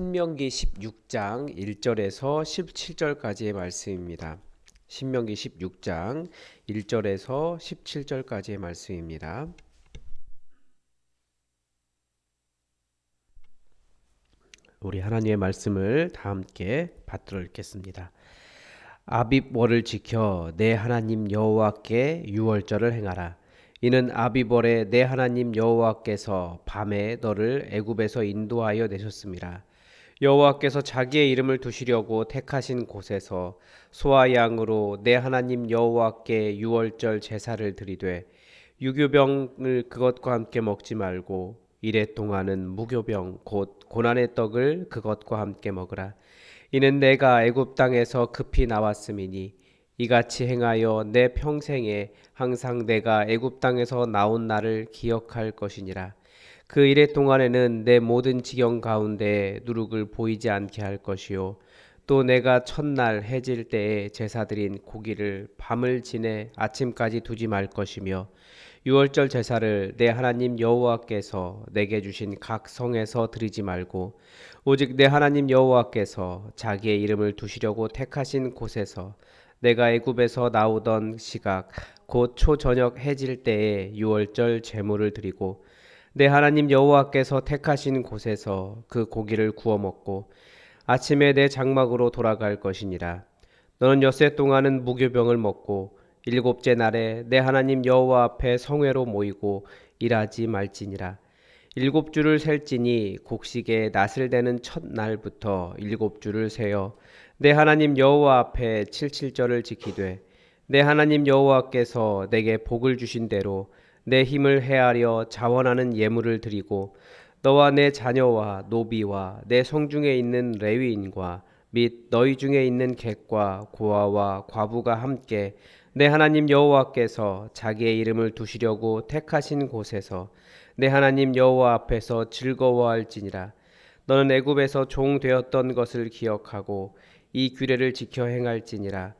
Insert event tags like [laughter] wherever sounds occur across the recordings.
신명기 16장 1절에서 17절까지의 말씀입니다. 신명기 16장 1절에서 17절까지의 말씀입니다. 우리 하나님의 말씀을 다 함께 받들어 읽겠습니다. 아빕월을 지켜 내 하나님 여호와께 유월절을 행하라. 이는 아비벌에 내 하나님 여호와께서 밤에 너를 애굽에서 인도하여 내셨습니다. 여호와께서 자기의 이름을 두시려고 택하신 곳에서 소와 양으로 내 하나님 여호와께 유월절 제사를 드리되 유교병을 그것과 함께 먹지 말고 이래 동안은 무교병 곧 고난의 떡을 그것과 함께 먹으라. 이는 내가 애굽 땅에서 급히 나왔음이니 이같이 행하여 내 평생에 항상 내가 애굽 땅에서 나온 날을 기억할 것이니라. 그 일의 동안에는 내 모든 지경 가운데 누룩을 보이지 않게 할 것이요. 또 내가 첫날 해질 때에 제사드린 고기를 밤을 지내 아침까지 두지 말 것이며 유월절 제사를 내 하나님 여호와께서 내게 주신 각 성에서 드리지 말고 오직 내 하나님 여호와께서 자기의 이름을 두시려고 택하신 곳에서 내가 애굽에서 나오던 시각 곧 초저녁 해질 때에 유월절 제물을 드리고 내 하나님 여호와께서 택하신 곳에서 그 고기를 구워 먹고 아침에 내 장막으로 돌아갈 것이니라. 너는 엿새 동안은 무교병을 먹고 일곱째 날에 내 하나님 여호와 앞에 성회로 모이고 일하지 말지니라. 일곱 주를 셀지니 곡식에 낫을 대는 첫 날부터 일곱 주를 세어 내 하나님 여호와 앞에 칠칠절을 지키되 내 하나님 여호와께서 내게 복을 주신 대로 내 힘을 헤아려 자원하는 예물을 드리고 너와 내 자녀와 노비와 내 성중에 있는 레위인과 및 너희 중에 있는 객과 고아와 과부가 함께 내 하나님 여호와께서 자기의 이름을 두시려고 택하신 곳에서 내 하나님 여호와 앞에서 즐거워할지니라. 너는 애굽에서 종 되었던 것을 기억하고 이 규례를 지켜 행할지니라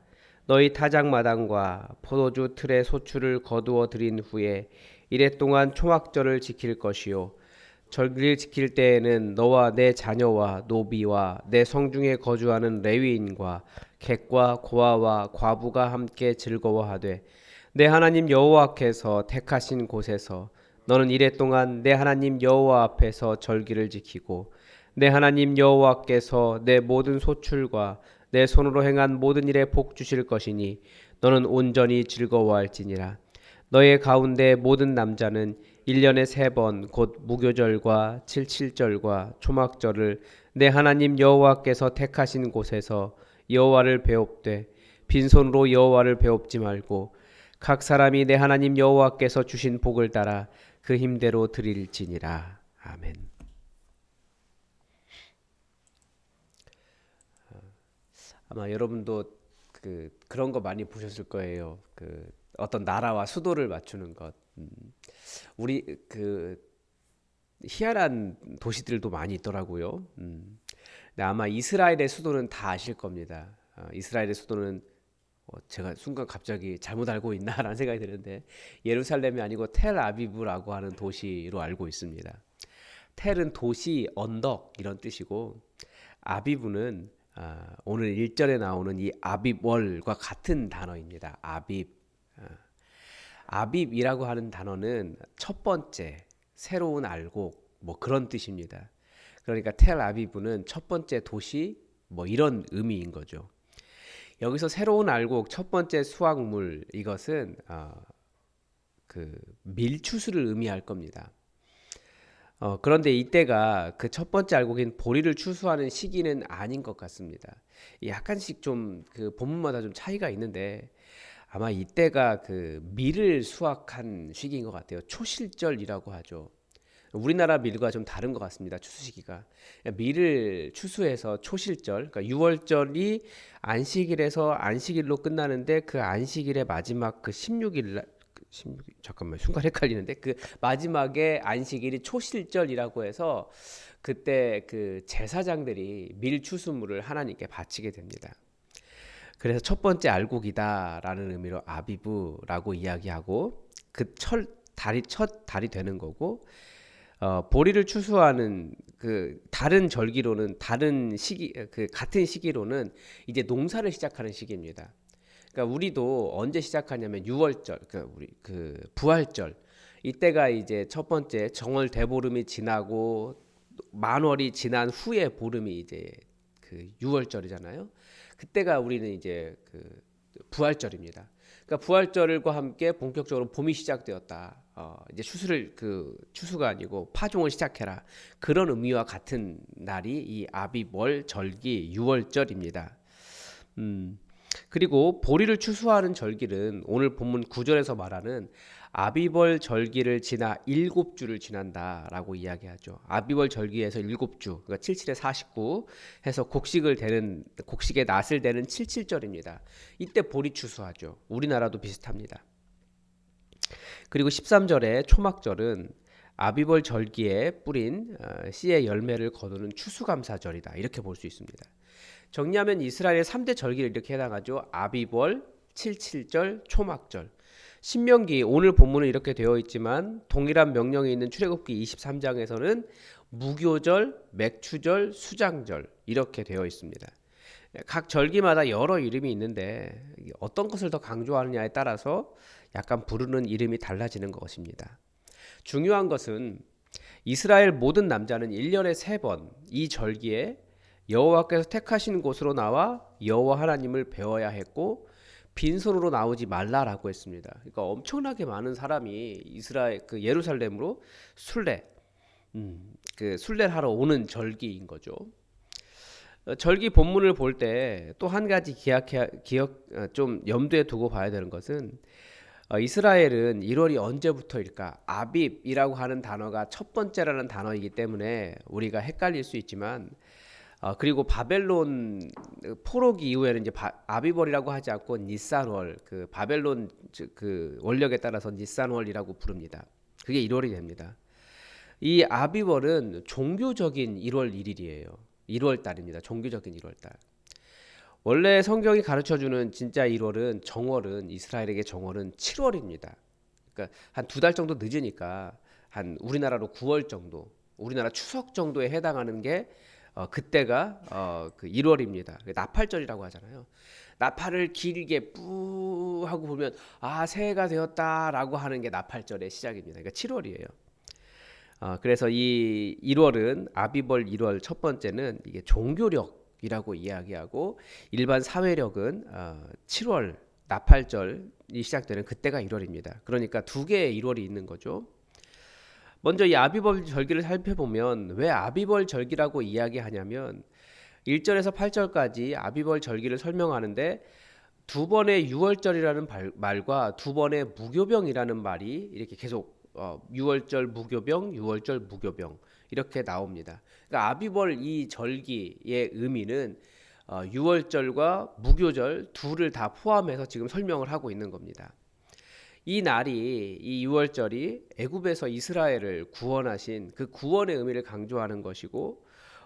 너희 타작마당과 포도주 틀에 소출을 거두어 들인 후에 이래 동안 초막절을 지킬 것이요. 절기를 지킬 때에는 너와 내 자녀와 노비와 내 성중에 거주하는 레위인과 객과 고아와 과부가 함께 즐거워하되 내 하나님 여호와께서 택하신 곳에서 너는 이래 동안 내 하나님 여호와 앞에서 절기를 지키고 내 하나님 여호와께서 내 모든 소출과 내 손으로 행한 모든 일에 복 주실 것이니 너는 온전히 즐거워할지니라 너의 가운데 모든 남자는 1년에 세 번 곧 무교절과 칠칠절과 초막절을 내 하나님 여호와께서 택하신 곳에서 여호와를 배웁되 빈손으로 여호와를 배웁지 말고 각 사람이 내 하나님 여호와께서 주신 복을 따라 그 힘대로 드릴지니라 아멘. 아마 여러분도 그 그런 거 많이 보셨을 거예요. 그 어떤 나라와 수도를 맞추는 것. 음, 우리 그 희한한 도시들도 많이 있더라고요. 음, 아마 이스라엘의 수도는 다 아실 겁니다. 어, 이스라엘의 수도는 어, 제가 순간 갑자기 잘못 알고 있나라는 [laughs] 생각이 드는데 예루살렘이 아니고 텔 아비브라고 하는 도시로 알고 있습니다. 텔은 도시, 언덕 이런 뜻이고 아비브는 아, 오늘 1절에 나오는 이 아빕월과 같은 단어입니다. 아빕. 아, 아빕이라고 하는 단어는 첫 번째, 새로운 알곡, 뭐 그런 뜻입니다. 그러니까 텔 아비브는 첫 번째 도시, 뭐 이런 의미인 거죠. 여기서 새로운 알곡, 첫 번째 수확물 이것은 어, 그 밀추수를 의미할 겁니다. 어, 그런데 이때가 그 첫 번째 알곡인 보리를 추수하는 시기는 아닌 것 같습니다. 약간씩 좀 그 본문마다 좀 차이가 있는데 아마 이때가 그 밀을 수확한 시기인 것 같아요. 초실절이라고 하죠. 우리나라 밀과 좀 다른 것 같습니다. 추수 시기가 밀을 추수해서 초실절, 그러니까 6월절이 안식일에서 안식일로 끝나는데 그 안식일의 마지막 그 16일 16, 잠깐만 순간 헷갈리는데 그 마지막에 안식일이 초실절이라고 해서 그때 그 제사장들이 밀추수물을 하나님께 바치게 됩니다. 그래서 첫 번째 알곡이다라는 의미로 아비브라고 이야기하고 그 철 달이 첫 달이 되는 거고 어, 보리를 추수하는 그 다른 절기로는 다른 시기 그 같은 시기로는 이제 농사를 시작하는 시기입니다. 그러니까 우리도 언제 시작하냐면 6월절 그 우리 그 부활절 이때가 이제 첫 번째 정월 대보름이 지나고 만월이 지난 후에 보름이 이제 그 6월절이잖아요. 그때가 우리는 이제 그 부활절입니다. 그러니까 부활절과 함께 본격적으로 봄이 시작되었다. 어, 이제 추수를 그 추수가 아니고 파종을 시작해라. 그런 의미와 같은 날이 이 아비월 절기 6월절입니다. 음. 그리고 보리를 추수하는 절기는 오늘 본문 9절에서 말하는 아비벌 절기를 지나 일곱 주를 지난다라고 이야기하죠. 아비벌 절기에서 일곱 주, 그러니까 77에 49 해서 곡식을 대는 곡식의 낫을 대는 77절입니다. 이때 보리 추수하죠. 우리나라도 비슷합니다. 그리고 13절에 초막절은 아비벌 절기에 뿌린 어, 씨의 열매를 거두는 추수감사절이다. 이렇게 볼 수 있습니다. 정리하면 이스라엘의 3대 절기를 이렇게 해당하죠. 아비벌, 77절, 초막절. 신명기 오늘 본문은 이렇게 되어 있지만 동일한 명령이 있는 출애굽기 23장에서는 무교절, 맥추절, 수장절 이렇게 되어 있습니다. 각 절기마다 여러 이름이 있는데 어떤 것을 더 강조하느냐에 따라서 약간 부르는 이름이 달라지는 것입니다. 중요한 것은 이스라엘 모든 남자는 1년에 세번이 절기에 여호와께서 택하신 곳으로 나와 여호와 하나님을 배워야 했고 빈손으로 나오지 말라라고 했습니다. 그러니까 엄청나게 많은 사람이 이스라엘 그 예루살렘으로 순례 음, 그 순례를 하러 오는 절기인 거죠. 어, 절기 본문을 볼 때 또 한 가지 기억해 기억 어, 좀 염두에 두고 봐야 되는 것은 어, 이스라엘은 1월이 언제부터일까? 아빕이라고 하는 단어가 첫 번째라는 단어이기 때문에 우리가 헷갈릴 수 있지만 어, 그리고 바벨론 포로기 이후에는 이제 바, 아비벌이라고 하지 않고 니산월 그 바벨론 즉, 그 원력에 따라서 니산월이라고 부릅니다. 그게 1월이 됩니다. 이 아비벌은 종교적인 1월 1일이에요. 1월 달입니다. 종교적인 1월 달. 원래 성경이 가르쳐 주는 진짜 1월은 정월은 이스라엘에게 정월은 7월입니다. 그러니까 한 두 달 정도 늦으니까 한 우리나라로 9월 정도, 우리나라 추석 정도에 해당하는 게 어, 그때가 어, 그 1월입니다. 나팔절이라고 하잖아요. 나팔을 길게 뿌 하고 보면 아 새해가 되었다라고 하는 게 나팔절의 시작입니다. 그러니까 7월이에요. 어, 그래서 이 1월은 아비벌 1월 첫 번째는 이게 종교력이라고 이야기하고 일반 사회력은 어, 7월 나팔절이 시작되는 그때가 1월입니다. 그러니까 두 개의 1월이 있는 거죠. 먼저 이 아비벌 절기를 살펴보면 왜 아비벌 절기라고 이야기하냐면 1절에서 8절까지 아비벌 절기를 설명하는데 두 번의 6월절이라는 말과 두 번의 무교병이라는 말이 이렇게 계속 어, 6월절 무교병, 6월절 무교병 이렇게 나옵니다. 그러니까 아비벌 이 절기의 의미는 어, 6월절과 무교절 둘을 다 포함해서 지금 설명을 하고 있는 겁니다. 이 날이 이 6월절이 애굽에서 이스라엘을 구원하신 그 구원의 의미를 강조하는 것이고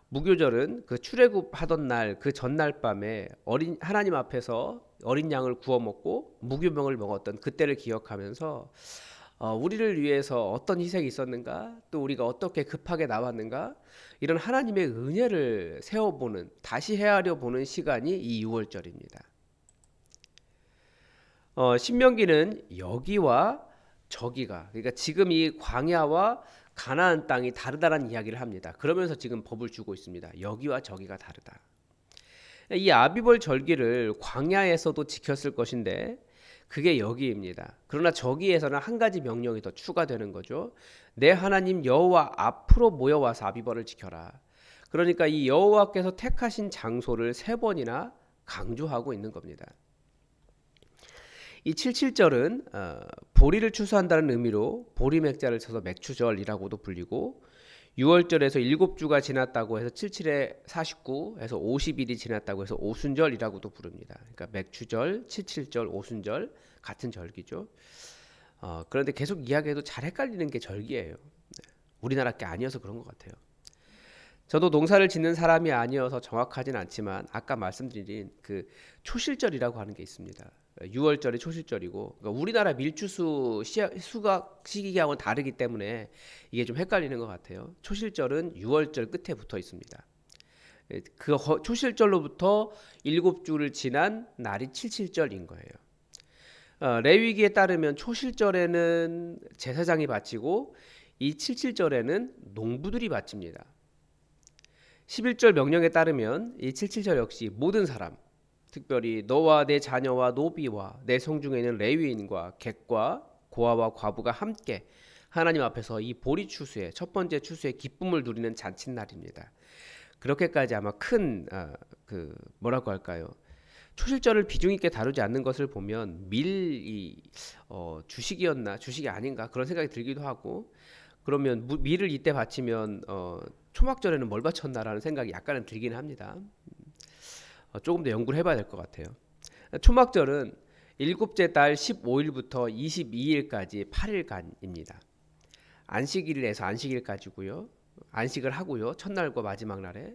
무교절은 그 출애굽 하던 날 그 전날 밤에 어린 하나님 앞에서 어린 양을 구워 먹고 무교병을 먹었던 그때를 기억하면서 어, 우리를 위해서 어떤 희생이 있었는가 또 우리가 어떻게 급하게 나왔는가 이런 하나님의 은혜를 세워보는 다시 헤아려 보는 시간이 이 6월절입니다. 어, 신명기는 여기와 저기가 그러니까 지금 이 광야와 가나안 땅이 다르다는 이야기를 합니다. 그러면서 지금 법을 주고 있습니다. 여기와 저기가 다르다. 이 아비벌 절기를 광야에서도 지켰을 것인데 그게 여기입니다. 그러나 저기에서는 한 가지 명령이 더 추가되는 거죠. 내 하나님 여호와 앞으로 모여와서 아비벌을 지켜라. 그러니까 이 여호와께서 택하신 장소를 세 번이나 강조하고 있는 겁니다. 이 77절은 어, 보리를 추수한다는 의미로 보리맥자를 쳐서 맥추절이라고도 불리고 6월절에서 7주가 지났다고 해서 77에 49 해서 50일이 지났다고 해서 오순절이라고도 부릅니다. 그러니까 맥추절, 77절, 오순절 같은 절기죠. 어, 그런데 계속 이야기해도 잘 헷갈리는 게 절기예요. 네. 우리나라 게 아니어서 그런 것 같아요. 저도 농사를 짓는 사람이 아니어서 정확하진 않지만 아까 말씀드린 그 초실절이라고 하는 게 있습니다. 6월절이 초실절이고 그러니까 우리나라 밀추수 시, 수각 시기하고는 다르기 때문에 이게 좀 헷갈리는 것 같아요. 초실절은 6월절 끝에 붙어 있습니다. 예, 그 허- 초실절로부터 일곱 주를 지난 날이 칠칠절인 거예요. 어, 레위기에 따르면 초실절에는 제사장이 바치고 이 칠칠절에는 농부들이 바칩니다. 11절 명령에 따르면 이 칠칠절 역시 모든 사람 특별히 너와 내 자녀와 노비와 내 성 중에 있는 레위인과 객과 고아와 과부가 함께 하나님 앞에서 이 보리 추수의 첫 번째 추수의 기쁨을 누리는 잔칫날입니다. 그렇게까지 아마 큰그 뭐라고 할까요? 초실절을 비중 있게 다루지 않는 것을 보면 밀이 어, 주식이었나 주식이 아닌가 그런 생각이 들기도 하고 그러면 무- 밀을 이때 바치면 어, 초막절에는 뭘 바쳤나라는 생각이 약간은 들긴 합니다. 어, 조금 더 연구를 해봐야 될 것 같아요. 초막절은 일곱째 달 15일부터 22일까지 8일간입니다. 안식일에서 안식일까지고요. 안식을 하고요. 첫날과 마지막 날에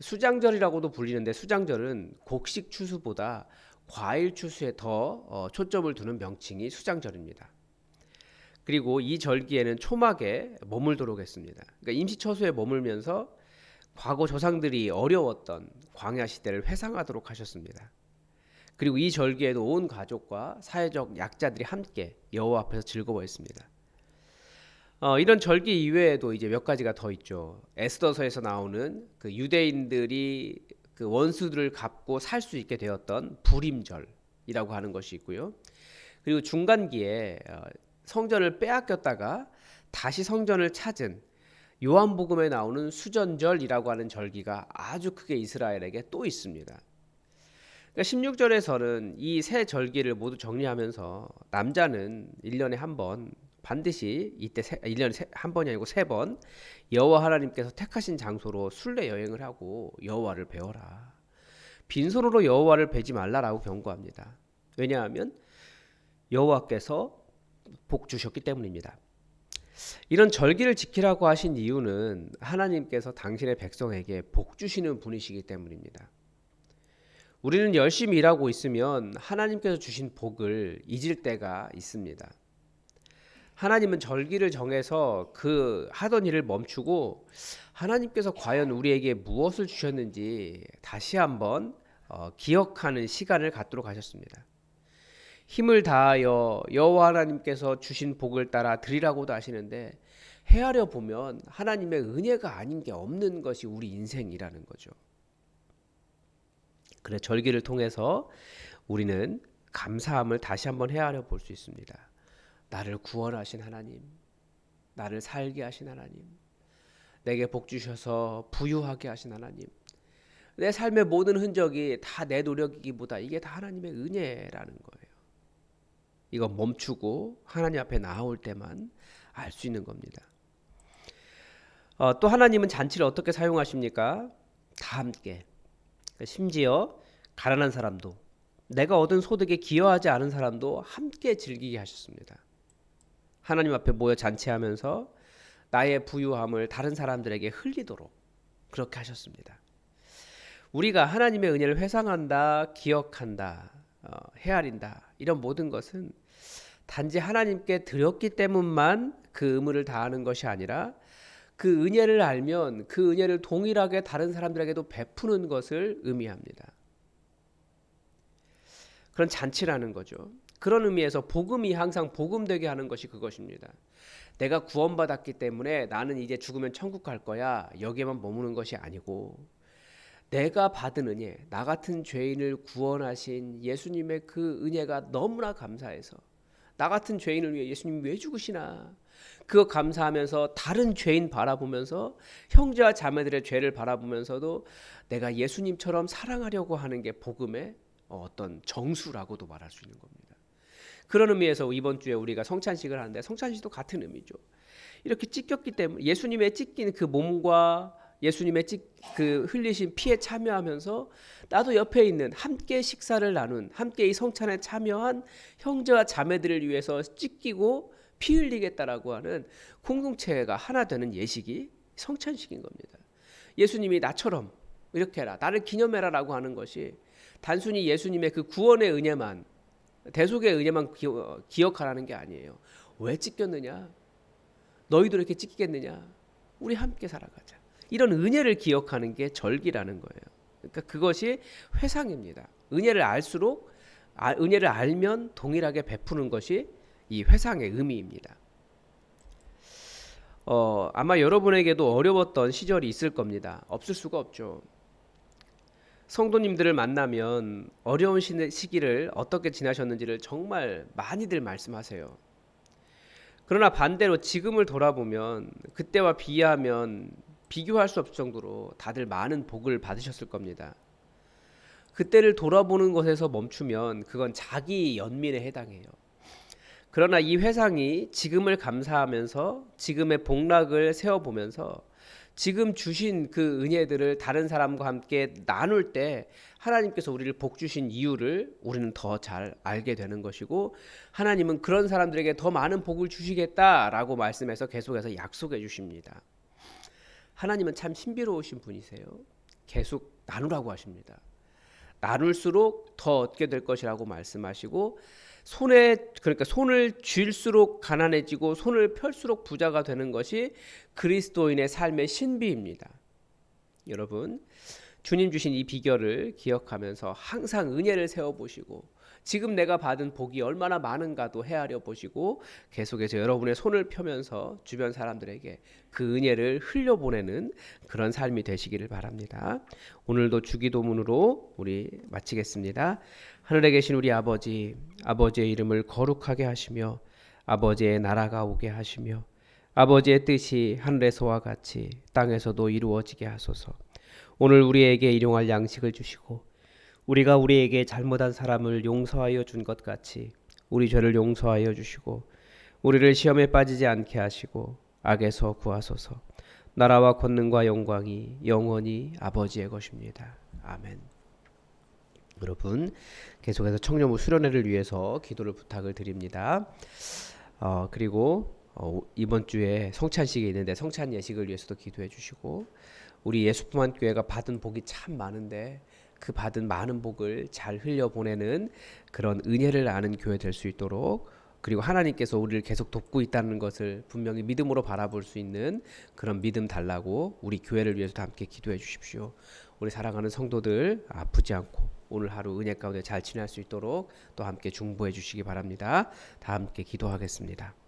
수장절이라고도 불리는데 수장절은 곡식 추수보다 과일 추수에 더 어, 초점을 두는 명칭이 수장절입니다. 그리고 이 절기에는 초막에 머물도록 했습니다. 그러니까 임시 처소에 머물면서 과거 조상들이 어려웠던 광야 시대를 회상하도록 하셨습니다. 그리고 이 절기에도 온 가족과 사회적 약자들이 함께 여호와 앞에서 즐거워했습니다. 어, 이런 절기 이외에도 이제 몇 가지가 더 있죠. 에스더서에서 나오는 그 유대인들이 그 원수들을 갚고 살 수 있게 되었던 불임절이라고 하는 것이 있고요. 그리고 중간기에 어, 성전을 빼앗겼다가 다시 성전을 찾은 요한복음에 나오는 수전절이라고 하는 절기가 아주 크게 이스라엘에게 또 있습니다. 그러니까 16절에서는 이 세 절기를 모두 정리하면서 남자는 1년에 한 번 반드시 이때 세, 1년에 세, 한 번이 아니고 세 번 여호와 하나님께서 택하신 장소로 순례 여행을 하고 여호와를 배워라. 빈손으로 여호와를 뵈지 말라라고 경고합니다. 왜냐하면 여호와께서 복 주셨기 때문입니다. 이런 절기를 지키라고 하신 이유는 하나님께서 당신의 백성에게 복 주시는 분이시기 때문입니다. 우리는 열심히 일하고 있으면 하나님께서 주신 복을 잊을 때가 있습니다. 하나님은 절기를 정해서 그 하던 일을 멈추고 하나님께서 과연 우리에게 무엇을 주셨는지 다시 한번 어, 기억하는 시간을 갖도록 하셨습니다. 힘을 다하여 여호와 하나님께서 주신 복을 따라 드리라고도 하시는데 헤아려 보면 하나님의 은혜가 아닌 게 없는 것이 우리 인생이라는 거죠. 그래 절기를 통해서 우리는 감사함을 다시 한번 헤아려 볼 수 있습니다. 나를 구원하신 하나님, 나를 살게 하신 하나님, 내게 복 주셔서 부유하게 하신 하나님, 내 삶의 모든 흔적이 다 내 노력이기보다 이게 다 하나님의 은혜라는 거예요. 이거 멈추고 하나님 앞에 나올 때만 알 수 있는 겁니다. 어, 또 하나님은 잔치를 어떻게 사용하십니까? 다 함께. 심지어 가난한 사람도 내가 얻은 소득에 기여하지 않은 사람도 함께 즐기게 하셨습니다. 하나님 앞에 모여 잔치하면서 나의 부유함을 다른 사람들에게 흘리도록 그렇게 하셨습니다. 우리가 하나님의 은혜를 회상한다, 기억한다, 어, 헤아린다 이런 모든 것은 단지 하나님께 드렸기 때문만 그 의무를 다하는 것이 아니라 그 은혜를 알면 그 은혜를 동일하게 다른 사람들에게도 베푸는 것을 의미합니다. 그런 잔치라는 거죠. 그런 의미에서 복음이 항상 복음되게 하는 것이 그것입니다. 내가 구원받았기 때문에 나는 이제 죽으면 천국 갈 거야. 여기에만 머무는 것이 아니고 내가 받은 은혜, 나 같은 죄인을 구원하신 예수님의 그 은혜가 너무나 감사해서 나 같은 죄인을 위해 예수님 왜 죽으시나? 그거 감사하면서 다른 죄인 바라보면서 형제와 자매들의 죄를 바라보면서도 내가 예수님처럼 사랑하려고 하는 게 복음의 어떤 정수라고도 말할 수 있는 겁니다. 그런 의미에서 이번 주에 우리가 성찬식을 하는데 성찬식도 같은 의미죠. 이렇게 찢겼기 때문에 예수님의 찢긴 그 몸과 예수님의 찢, 그 흘리신 피에 참여하면서 나도 옆에 있는 함께 식사를 나눈 함께 이 성찬에 참여한 형제와 자매들을 위해서 찢기고 피 흘리겠다라고 하는 공동체가 하나 되는 예식이 성찬식인 겁니다. 예수님이 나처럼 이렇게 해라 나를 기념해라라고 하는 것이 단순히 예수님의 그 구원의 은혜만 대속의 은혜만 기억, 기억하라는 게 아니에요. 왜 찢겼느냐? 너희도 이렇게 찢기겠느냐? 우리 함께 살아가자. 이런 은혜를 기억하는 게 절기라는 거예요. 그러니까 그것이 회상입니다. 은혜를 알수록 아, 은혜를 알면 동일하게 베푸는 것이 이 회상의 의미입니다. 어, 아마 여러분에게도 어려웠던 시절이 있을 겁니다. 없을 수가 없죠. 성도님들을 만나면 어려운 시- 시기를 어떻게 지나셨는지를 정말 많이들 말씀하세요. 그러나 반대로 지금을 돌아보면 그때와 비하면 비교할 수 없을 정도로 다들 많은 복을 받으셨을 겁니다. 그때를 돌아보는 것에서 멈추면 그건 자기 연민에 해당해요. 그러나 이 회상이 지금을 감사하면서 지금의 복락을 세워보면서 지금 주신 그 은혜들을 다른 사람과 함께 나눌 때 하나님께서 우리를 복 주신 이유를 우리는 더 잘 알게 되는 것이고 하나님은 그런 사람들에게 더 많은 복을 주시겠다라고 말씀해서 계속해서 약속해 주십니다. 하나님은 참 신비로우신 분이세요. 계속 나누라고 하십니다. 나눌수록 더 얻게 될 것이라고 말씀하시고 손에 그러니까 손을 쥘수록 가난해지고 손을 펼수록 부자가 되는 것이 그리스도인의 삶의 신비입니다. 여러분 주님 주신 이 비결을 기억하면서 항상 은혜를 세워 보시고 지금 내가 받은 복이 얼마나 많은가도 헤아려 보시고 계속해서 여러분의 손을 펴면서 주변 사람들에게 그 은혜를 흘려 보내는 그런 삶이 되시기를 바랍니다. 오늘도 주기도문으로 우리 마치겠습니다. 하늘에 계신 우리 아버지, 아버지의 이름을 거룩하게 하시며 아버지의 나라가 오게 하시며 아버지의 뜻이 하늘에서와 같이 땅에서도 이루어지게 하소서. 오늘 우리에게 일용할 양식을 주시고 우리가 우리에게 잘못한 사람을 용서하여 준 것 같이 우리 죄를 용서하여 주시고 우리를 시험에 빠지지 않게 하시고 악에서 구하소서. 나라와 권능과 영광이 영원히 아버지의 것입니다. 아멘. 여러분 계속해서 청년부 수련회를 위해서 기도를 부탁을 드립니다. 어, 그리고 어, 이번 주에 성찬식이 있는데 성찬 예식을 위해서도 기도해 주시고 우리 예수품한 교회가 받은 복이 참 많은데 그 받은 많은 복을 잘 흘려 보내는 그런 은혜를 아는 교회 될 수 있도록 그리고 하나님께서 우리를 계속 돕고 있다는 것을 분명히 믿음으로 바라볼 수 있는 그런 믿음 달라고 우리 교회를 위해서도 함께 기도해 주십시오. 우리 사랑하는 성도들 아프지 않고 오늘 하루 은혜 가운데 잘 지낼 수 있도록 또 함께 중보해 주시기 바랍니다. 다 함께 기도하겠습니다.